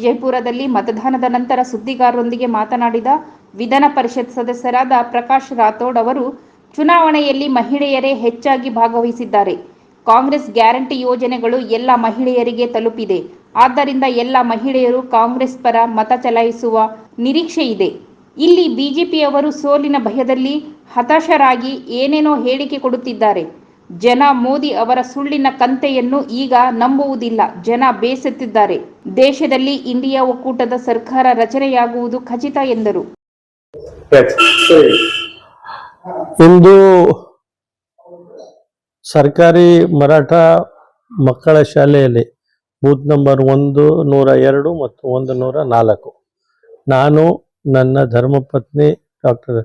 ವಿಜಯಪುರದಲ್ಲಿ ಮತದಾನದ ನಂತರ ಸುದ್ದಿಗಾರರೊಂದಿಗೆ ಮಾತನಾಡಿದ ವಿಧಾನ ಪರಿಷತ್ ಸದಸ್ಯರಾದ ಪ್ರಕಾಶ್ ರಾಥೋಡ್ ಅವರು, ಚುನಾವಣೆಯಲ್ಲಿ ಮಹಿಳೆಯರೇ ಹೆಚ್ಚಾಗಿ ಭಾಗವಹಿಸಿದ್ದಾರೆ. ಕಾಂಗ್ರೆಸ್ ಗ್ಯಾರಂಟಿ ಯೋಜನೆಗಳು ಎಲ್ಲ ಮಹಿಳೆಯರಿಗೆ ತಲುಪಿದೆ. ಆದ್ದರಿಂದ ಎಲ್ಲ ಮಹಿಳೆಯರು ಕಾಂಗ್ರೆಸ್ ಪರ ಮತ ಚಲಾಯಿಸುವ ನಿರೀಕ್ಷೆ ಇದೆ. ಇಲ್ಲಿ ಬಿಜೆಪಿಯವರು ಸೋಲಿನ ಭಯದಲ್ಲಿ ಹತಾಶರಾಗಿ ಏನೇನೋ ಹೇಳಿಕೆ ಕೊಡುತ್ತಿದ್ದಾರೆ. ಜನ ಮೋದಿ ಅವರ ಸುಳ್ಳಿನ ಕಂತೆಯನ್ನು ಈಗ ನಂಬುವುದಿಲ್ಲ. ಜನ ಬೇಸತ್ತಿದ್ದಾರೆ. ದೇಶದಲ್ಲಿ ಇಂಡಿಯಾ ಒಕ್ಕೂಟದ ಸರ್ಕಾರ ರಚನೆಯಾಗುವುದು ಖಚಿತ ಎಂದರು. ಇಂದು ಸರ್ಕಾರಿ ಮರಾಠ ಮಕ್ಕಳ ಶಾಲೆಯಲ್ಲಿ ಬೂತ್ ನಂಬರ್ ಒಂದು, ನೂರ ಎರಡು ಮತ್ತು ಒಂದು ನೂರ ನಾಲ್ಕು. ನಾನು ನನ್ನ ಧರ್ಮಪತ್ನಿ ಡಾಕ್ಟರ್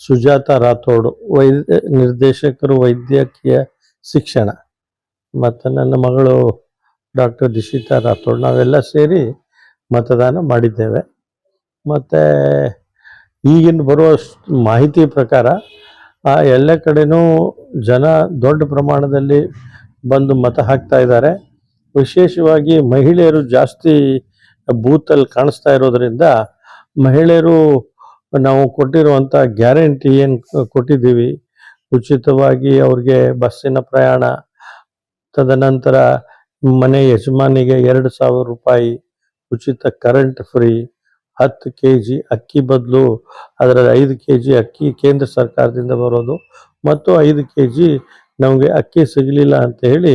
ಸುಜಾತ ರಾಥೋಡ್ ವೈದ್ಯ, ನಿರ್ದೇಶಕರು ವೈದ್ಯಕೀಯ ಶಿಕ್ಷಣ. ಮತ್ತು ನನ್ನ ಮಗಳು ಡಾಕ್ಟರ್ ದಿಶಿತಾ ರಾಥೋಡ್, ನಾವೆಲ್ಲ ಸೇರಿ ಮತದಾನ ಮಾಡಿದ್ದೇವೆ. ಮತ್ತು ಈಗಿನ ಬರುವ ಮಾಹಿತಿ ಪ್ರಕಾರ ಎಲ್ಲ ಕಡೆನೂ ಜನ ದೊಡ್ಡ ಪ್ರಮಾಣದಲ್ಲಿ ಬಂದು ಮತ ಹಾಕ್ತಾ ಇದ್ದಾರೆ. ವಿಶೇಷವಾಗಿ ಮಹಿಳೆಯರು ಜಾಸ್ತಿ ಬೂತಲ್ಲಿ ಕಾಣಿಸ್ತಾ ಇರೋದರಿಂದ ಮಹಿಳೆಯರು ನಾವು ಕೊಟ್ಟಿರುವಂಥ ಗ್ಯಾರಂಟಿ ಏನು ಕೊಟ್ಟಿದ್ದೀವಿ, ಉಚಿತವಾಗಿ ಅವ್ರಿಗೆ ಬಸ್ಸಿನ ಪ್ರಯಾಣ, ತದನಂತರ ಮನೆ ಯಜಮಾನಿಗೆ ಎರಡು ಸಾವಿರ ರೂಪಾಯಿ, ಉಚಿತ ಕರೆಂಟ್ ಫ್ರೀ ಹತ್ತು ಕೆ ಜಿ ಅಕ್ಕಿ ಬದಲು ಅದರ ಐದು ಕೆ ಜಿ ಅಕ್ಕಿ ಕೇಂದ್ರ ಸರ್ಕಾರದಿಂದ ಬರೋದು, ಮತ್ತು ಐದು ಕೆ ಜಿ ನಮಗೆ ಅಕ್ಕಿ ಸಿಗಲಿಲ್ಲ ಅಂತ ಹೇಳಿ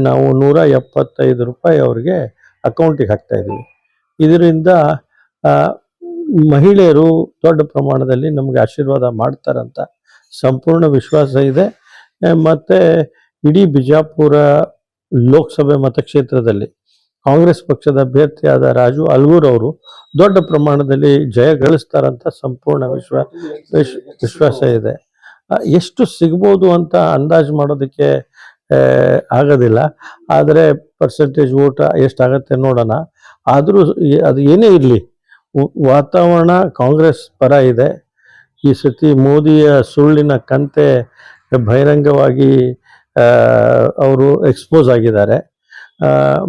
ನಾವು ನೂರ ಎಪ್ಪತ್ತೈದು ರೂಪಾಯಿ ಅವ್ರಿಗೆ ಅಕೌಂಟಿಗೆ ಹಾಕ್ತಾ ಇದರಿಂದ ಮಹಿಳೆಯರು ದೊಡ್ಡ ಪ್ರಮಾಣದಲ್ಲಿ ನಮಗೆ ಆಶೀರ್ವಾದ ಮಾಡ್ತಾರಂತ ಸಂಪೂರ್ಣ ವಿಶ್ವಾಸ ಇದೆ. ಮತ್ತು ಇಡೀ ಬಿಜಾಪುರ ಲೋಕಸಭೆ ಮತಕ್ಷೇತ್ರದಲ್ಲಿ ಕಾಂಗ್ರೆಸ್ ಪಕ್ಷದ ಅಭ್ಯರ್ಥಿಯಾದ ರಾಜು ಅಲ್ಗೂರ್ ಅವರು ದೊಡ್ಡ ಪ್ರಮಾಣದಲ್ಲಿ ಜಯ ಗಳಿಸ್ತಾರಂತ ಸಂಪೂರ್ಣ ವಿಶ್ವ, ವಿಶ್- ವಿಶ್ವಾಸ ಇದೆ. ಎಷ್ಟು ಸಿಗ್ಬೋದು ಅಂತ ಅಂದಾಜು ಮಾಡೋದಕ್ಕೆ ಆಗೋದಿಲ್ಲ. ಆದರೆ ಪರ್ಸೆಂಟೇಜ್ ಓಟ ಎಷ್ಟಾಗತ್ತೆ ನೋಡೋಣ. ಆದರೂ ಅದು ಏನೇ ಇರಲಿ ವಾತಾವರಣ ಕಾಂಗ್ರೆಸ್ ಪರ ಇದೆ. ಈ ಸತಿ ಮೋದಿಯ ಸುಳ್ಳಿನ ಕಂತೆ ಬಹಿರಂಗವಾಗಿ ಅವರು ಎಕ್ಸ್ಪೋಸ್ ಆಗಿದ್ದಾರೆ.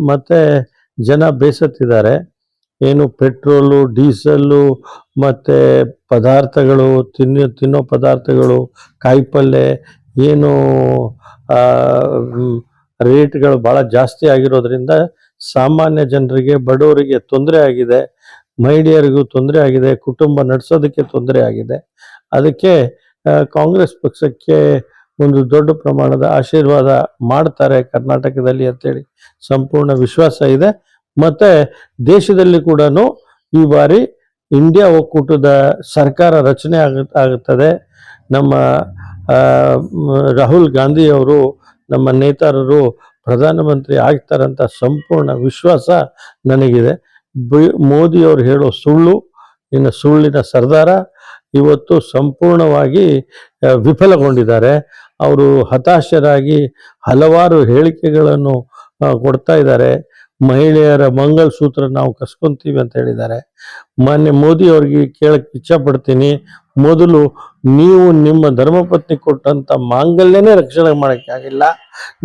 ಮತ್ತು ಜನ ಬೇಸತ್ತಿದ್ದಾರೆ. ಏನು ಪೆಟ್ರೋಲು, ಡೀಸಲ್ಲು, ಮತ್ತು ಪದಾರ್ಥಗಳು, ತಿನ್ನೋ ತಿನ್ನೋ ಪದಾರ್ಥಗಳು ಕಾಯಿಪಲ್ಯ ಏನು ರೇಟ್ಗಳು ಭಾಳ ಜಾಸ್ತಿ ಆಗಿರೋದ್ರಿಂದ ಸಾಮಾನ್ಯ ಜನರಿಗೆ, ಬಡವರಿಗೆ ತೊಂದರೆ ಆಗಿದೆ. ಮಹಿಳೆಯರಿಗೂ ತೊಂದರೆ ಆಗಿದೆ, ಕುಟುಂಬ ನಡೆಸೋದಕ್ಕೆ ತೊಂದರೆ ಆಗಿದೆ. ಅದಕ್ಕೆ ಕಾಂಗ್ರೆಸ್ ಪಕ್ಷಕ್ಕೆ ಒಂದು ದೊಡ್ಡ ಪ್ರಮಾಣದ ಆಶೀರ್ವಾದ ಮಾಡ್ತಾರೆ ಕರ್ನಾಟಕದಲ್ಲಿ ಅಂತೇಳಿ ಸಂಪೂರ್ಣ ವಿಶ್ವಾಸ ಇದೆ. ಮತ್ತೆ ದೇಶದಲ್ಲಿ ಕೂಡ ಈ ಬಾರಿ ಇಂಡಿಯಾ ಒಕ್ಕೂಟದ ಸರ್ಕಾರ ರಚನೆ ಆಗ, ಆಗುತ್ತದೆ. ನಮ್ಮ ರಾಹುಲ್ ಗಾಂಧಿಯವರು ನಮ್ಮ ನೇತಾರರು ಪ್ರಧಾನಮಂತ್ರಿ ಆಗ್ತಾರಂತ ಸಂಪೂರ್ಣ ವಿಶ್ವಾಸ ನನಗಿದೆ. ಮೋದಿ ಅವರು ಹೇಳೋ ಸುಳ್ಳು ಇನ್ನು ಸುಳ್ಳಿನ ಸರ್ದಾರ, ಇವತ್ತು ಸಂಪೂರ್ಣವಾಗಿ ವಿಫಲಗೊಂಡಿದ್ದಾರೆ. ಅವರು ಹತಾಶರಾಗಿ ಹಲವಾರು ಹೇಳಿಕೆಗಳನ್ನು ಕೊಡ್ತಾ ಇದ್ದಾರೆ. ಮಹಿಳೆಯರ ಮಂಗಲಸೂತ್ರ ನಾವು ಕಸ್ಕೊಂತೀವಿ ಅಂತ ಹೇಳಿದ್ದಾರೆ. ಮಾನ್ಯ ಮೋದಿ ಅವ್ರಿಗೆ ಕೇಳಕ್ಕೆ ಇಚ್ಛಪಡ್ತೀನಿ. ಮೊದಲು ನೀವು ನಿಮ್ಮ ಧರ್ಮಪತ್ನಿ ಕೊಟ್ಟಂಥ ಮಾಂಗಲ್ಯನೇ ರಕ್ಷಣೆ ಮಾಡಕ್ಕೆ ಆಗಿಲ್ಲ.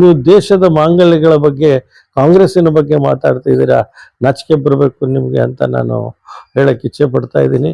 ನೀವು ದೇಶದ ಮಾಂಗಲ್ಯಗಳ ಬಗ್ಗೆ, ಕಾಂಗ್ರೆಸ್ಸಿನ ಬಗ್ಗೆ ಮಾತಾಡ್ತಿದ್ದೀರಾ ನಾಚಿಕೆ ಬರಬೇಕು ನಿಮಗೆ ಅಂತ ನಾನು ಹೇಳಕ್ಕೆ ಇಚ್ಛೆ ಪಡ್ತಾ ಇದ್ದೀನಿ.